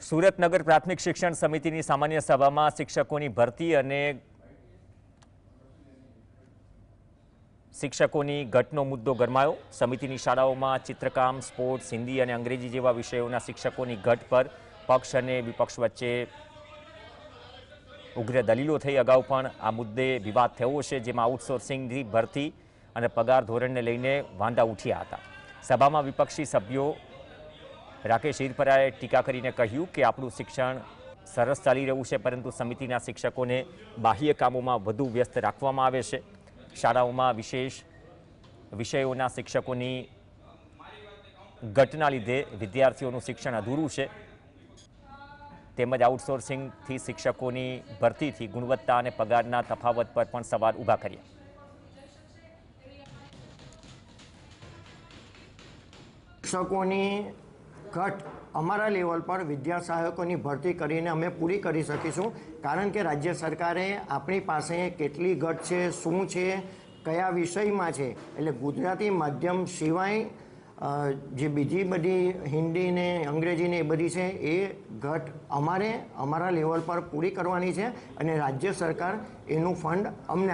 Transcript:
સુરતનગર પ્રાથમિક શિક્ષણ સમિતિની સામાન્ય સભામાં શિક્ષકોની ભરતી અને શિક્ષકોની ઘટનો મુદ્દો ગરમાયો. સમિતિની શાળાઓમાં ચિત્રકામ, સ્પોર્ટ્સ, હિન્દી અને અંગ્રેજી જેવા વિષયોના શિક્ષકોની ઘટ પર પક્ષ અને વિપક્ષ વચ્ચે ઉગ્ર દલીલો થઈ. અગાઉ પણ આ મુદ્દે વિવાદ થયો છે, જેમાં આઉટસોર્સિંગની ભરતી અને પગાર ધોરણને લઈને વાંધા ઉઠ્યા હતા. સભામાં વિપક્ષી સભ્યો રાકેશ ઈદપરાએ ટીકા કરીને કહ્યું કે આપણું શિક્ષણ સરસ ચાલી રહ્યું છે, પરંતુ સમિતિના શિક્ષકોને બાહ્ય કામોમાં વધુ વ્યસ્ત રાખવામાં આવે છે. શાળાઓમાં વિશેષ વિષયોના શિક્ષકોની ઘટના લીધે વિદ્યાર્થીઓનું શિક્ષણ અધૂરું છે. તેમજ આઉટસોર્સિંગથી શિક્ષકોની ભરતીથી ગુણવત્તા અને પગારના તફાવત પર પણ સવાલ ઊભા કર્યા. શિક્ષકોની ઘટ અમારા લેવલ પર વિદ્યા સહાયકોની ભરતી કરીને અમે પૂરી કરી શકીશું. કારણ કે રાજ્ય સરકારે આપણી પાસે કેટલી ઘટ છે, શું છે, કયા વિષયમાં છે? એટલે ગુજરાતી માધ્યમ સિવાય જે બીજી બધી હિન્દી ને અંગ્રેજી એ બધી છે, એ ઘટ અમારે અમારા લેવલ પર પૂરી કરવાની છે અને રાજ્ય સરકાર એનું ફંડ અમને